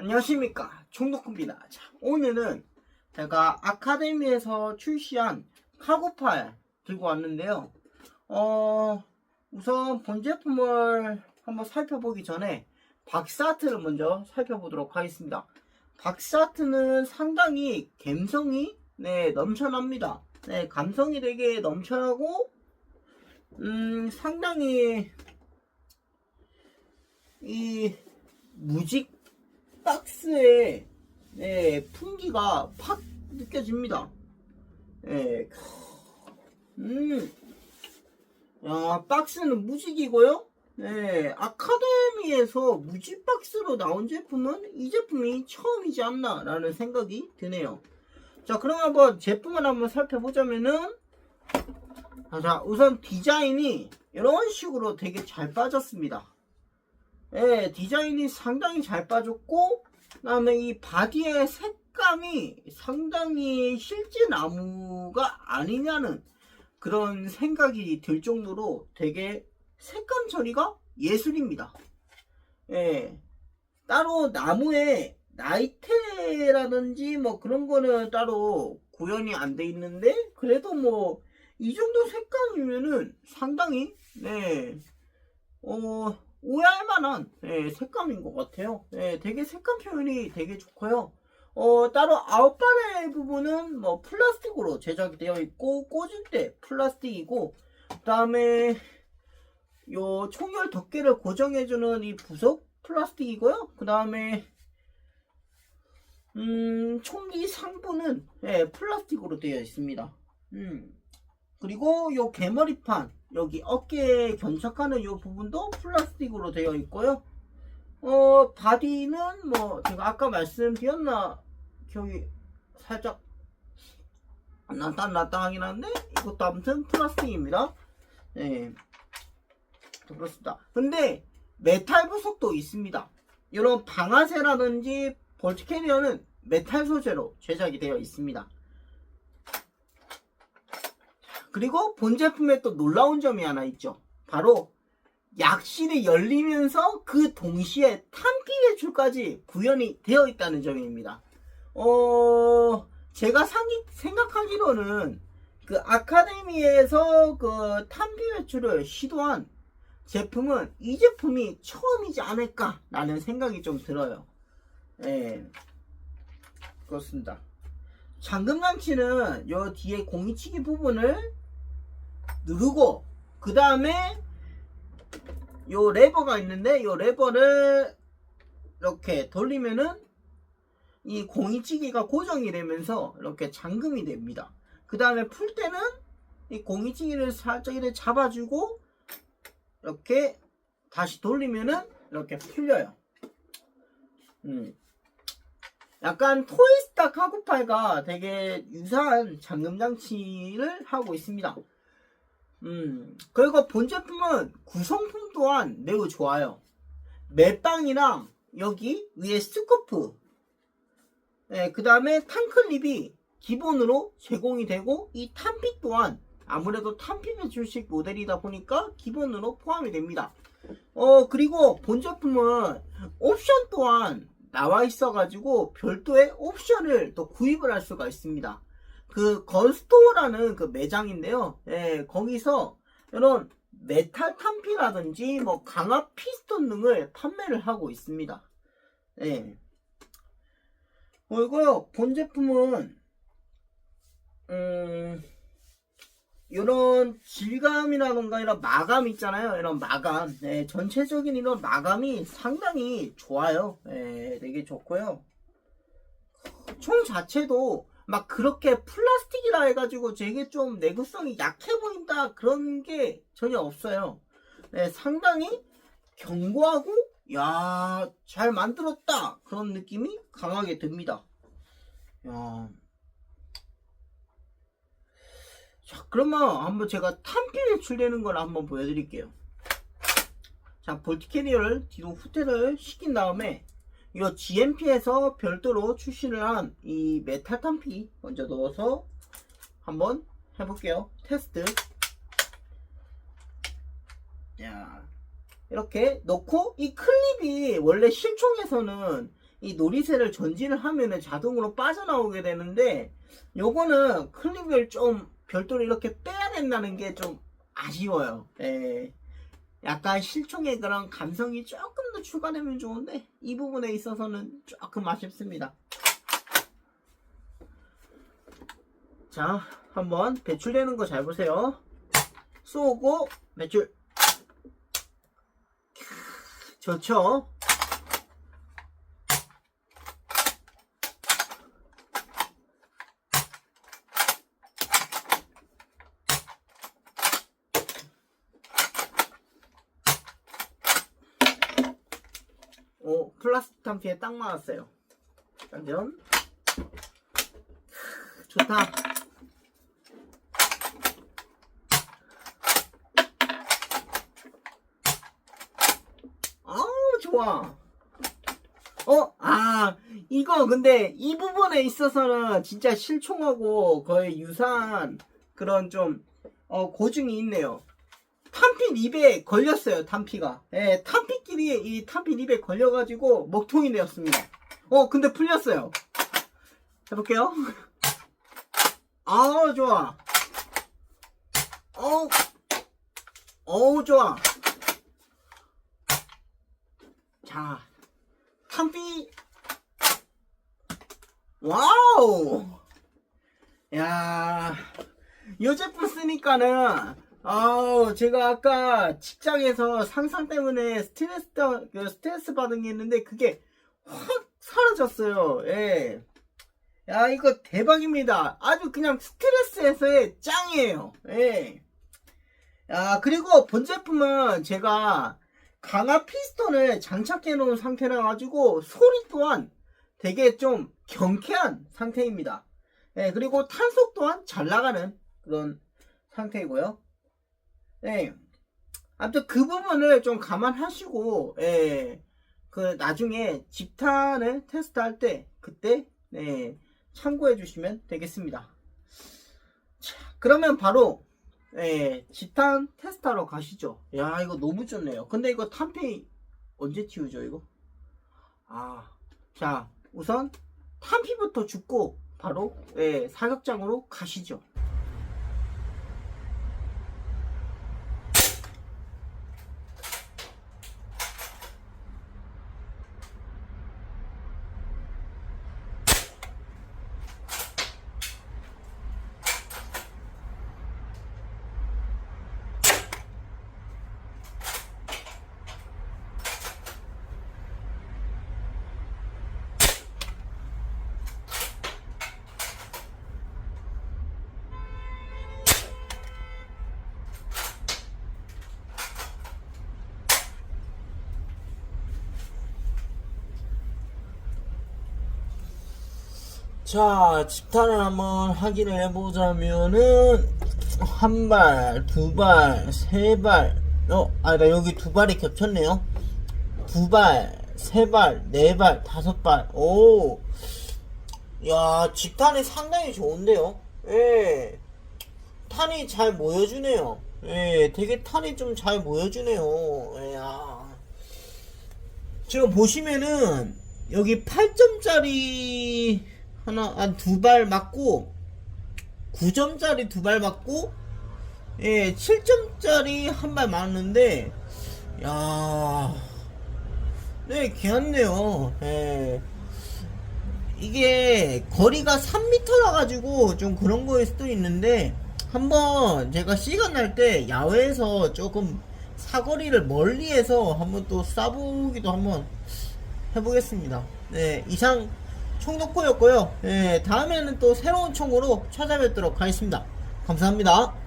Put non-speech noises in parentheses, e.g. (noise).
안녕하십니까. 총독입니다. 자, 오늘은 제가 아카데미에서 출시한 카고팔 들고 왔는데요. 어 우선 본 제품을 한번 살펴보기 전에 박스아트를 먼저 살펴보도록 하겠습니다. 박스아트는 상당히 감성이 네 넘쳐납니다. 네 감성이 되게 넘쳐나고 음 상당히 이 무직 박스에 네, 풍기가 팍 느껴집니다. 네. 음. 야, 박스는 무직이고요. 네, 아카데미에서 무직 박스로 나온 제품은 이 제품이 처음이지 않나라는 생각이 드네요. 자, 그럼 한번 제품을 한번 살펴보자면은 자, 우선 디자인이 이런 식으로 되게 잘 빠졌습니다. 예, 디자인이 상당히 잘 빠졌고, 그 다음에 이 바디의 색감이 상당히 실제 나무가 아니냐는 그런 생각이 들 정도로 되게 색감 처리가 예술입니다. 예, 따로 나무에 나이테라든지 뭐 그런 거는 따로 구현이 안 돼 있는데, 그래도 뭐, 이 정도 색감이면은 상당히, 네, 어, 오해할 만한 예, 색감인 것 같아요. 예, 되게 색감 표현이 되게 좋고요. 어, 따로 아웃바레 부분은 뭐 플라스틱으로 제작이 되어 있고 꽂을 때 플라스틱이고 그 다음에 요 총열 덮개를 고정해주는 이 부속 플라스틱이고요. 그 다음에 음, 총기 상부는 예, 플라스틱으로 되어 있습니다. 음. 그리고 요 개머리판 여기 어깨에 견착하는 요 부분도 플라스틱으로 되어 있고요. 어 바디는 뭐 제가 아까 말씀드렸나 기억이 살짝 낫당낫당하긴 한데 이것도 아무튼 플라스틱입니다. 네 그렇습니다. 근데 메탈 부속도 있습니다. 이런 방아쇠라든지 볼트 캐리어는 메탈 소재로 제작이 되어 있습니다. 그리고 본 제품에 또 놀라운 점이 하나 있죠. 바로 약실이 열리면서 그 동시에 탄피 배출까지 구현이 되어 있다는 점입니다. 어, 제가 상기, 생각하기로는 그 아카데미에서 그 탄피 배출을 시도한 제품은 이 제품이 처음이지 않을까라는 생각이 좀 들어요. 예. 그렇습니다. 잠금 장치는 요 뒤에 공이치기 부분을 누르고 그 다음에 요 레버가 있는데 요 레버를 이렇게 돌리면은 이 공이치기가 고정이 되면서 이렇게 잠금이 됩니다. 그 다음에 풀 때는 이 공이치기를 살짝 이렇게 잡아주고 이렇게 다시 돌리면은 이렇게 풀려요. 음. 약간 토이스타 카구팔과 되게 유사한 잠금 장치를 하고 있습니다. 음, 그리고 본 제품은 구성품 또한 매우 좋아요. 맷빵이랑 여기 위에 스코프, 네, 그 다음에 탕클립이 기본으로 제공이 되고 이 탄피 또한 아무래도 탄피 배출식 모델이다 보니까 기본으로 포함이 됩니다. 어, 그리고 본 제품은 옵션 또한 나와 있어가지고 별도의 옵션을 또 구입을 할 수가 있습니다. 그 건스토어라는 그 매장인데요. 예, 거기서 이런 메탈 탄피라든지 뭐 강압 피스톤 등을 판매를 하고 있습니다. 예. 그리고요, 본 제품은 음, 이런 질감이라던가 이런 마감 있잖아요. 이런 마감. 네, 전체적인 이런 마감이 상당히 좋아요. 네, 되게 좋고요. 총 자체도 막 그렇게 플라스틱이라 해가지고 되게 좀 내구성이 약해 보인다 그런 게 전혀 없어요. 네, 상당히 견고하고 야, 잘 만들었다 그런 느낌이 강하게 듭니다. 야. 자, 그러면 한번 제가 탄피 배출되는 걸 한번 보여드릴게요. 자, 볼트 캐리어를 뒤로 후퇴를 시킨 다음에 이 GMP에서 별도로 출시를 한 이 메탈 탄피 먼저 넣어서 한번 해볼게요. 테스트. 자, 이렇게 넣고 이 클립이 원래 실총에서는 이 놀이새를 전진을 하면은 자동으로 빠져나오게 되는데 요거는 클립을 좀 별도로 이렇게 빼야 된다는 게 좀 아쉬워요. 예. 약간 실총의 그런 감성이 조금 더 추가되면 좋은데 이 부분에 있어서는 조금 아쉽습니다. 자, 한번 배출되는 거 잘 보세요. 쏘고 배출. 좋죠? 오, 플라스틱 탄피에 딱 맞았어요. 완전 좋다. 아우 좋아. 어, 아, 이거 근데 이 부분에 있어서는 진짜 실총하고 거의 유사한 그런 좀 어, 고증이 있네요. 탄피 립에 걸렸어요, 탄피가. 예, 탄피 끼리 이 탄피 립에 걸려가지고 먹통이 되었습니다. 어, 근데 풀렸어요. 해볼게요. (laughs) 아우, 좋아. 어우, 어우, 좋아. 자, 탄피. 와우! 야, 이 제품 쓰니까는, 아우, 제가 아까 직장에서 상상 때문에 스트레스, 다- 그 스트레스 받은 게 있는데, 그게 확 사라졌어요. 예. 야, 이거 대박입니다. 아주 그냥 스트레스에서의 짱이에요. 예. 야, 그리고 본 제품은 제가 강화 피스톤을 장착해 놓은 상태라 가지고 소리 또한 되게 좀 경쾌한 상태입니다. 예, 그리고 탄속 또한 잘 나가는 그런 상태이고요. 예. 아무튼 그 부분을 좀 감안하시고 예. 그 나중에 집탄을 테스트할 때 그때 네, 참고해 주시면 되겠습니다. 자, 그러면 바로 예, 집탄 테스트하러 가시죠. 야, 이거 너무 좋네요. 근데 이거 탄피 언제 튀우죠, 이거? 아, 자, 우선 탄피부터 줍고 바로 예, 사격장으로 가시죠. 자, 집탄을 한번 확인을 해보자면은, 한 발, 두 발, 세 발, 어, 아, 나 여기 두 발이 겹쳤네요. 두 발, 세 발, 네 발, 다섯 발, 오. 야, 집탄이 상당히 좋은데요? 예. 탄이 잘 모여주네요. 예, 되게 탄이 좀 잘 모여주네요. 예, 야. 지금 보시면은 여기 8점짜리 하나 한두발 맞고 9점짜리 두 발 맞고 예 7점짜리 한 발 맞는데 야. 네, 괜찮네요. 예. 이게 거리가 3m라 가지고 좀 그런 거일 수도 있는데 한번 제가 시간 날 때 야외에서 조금 사거리를 멀리해서 한번 또 쏴보기도 한번 해보겠습니다. 네, 이상 총독고였고요. 네, 다음에는 또 새로운 총으로 찾아뵙도록 하겠습니다. 감사합니다.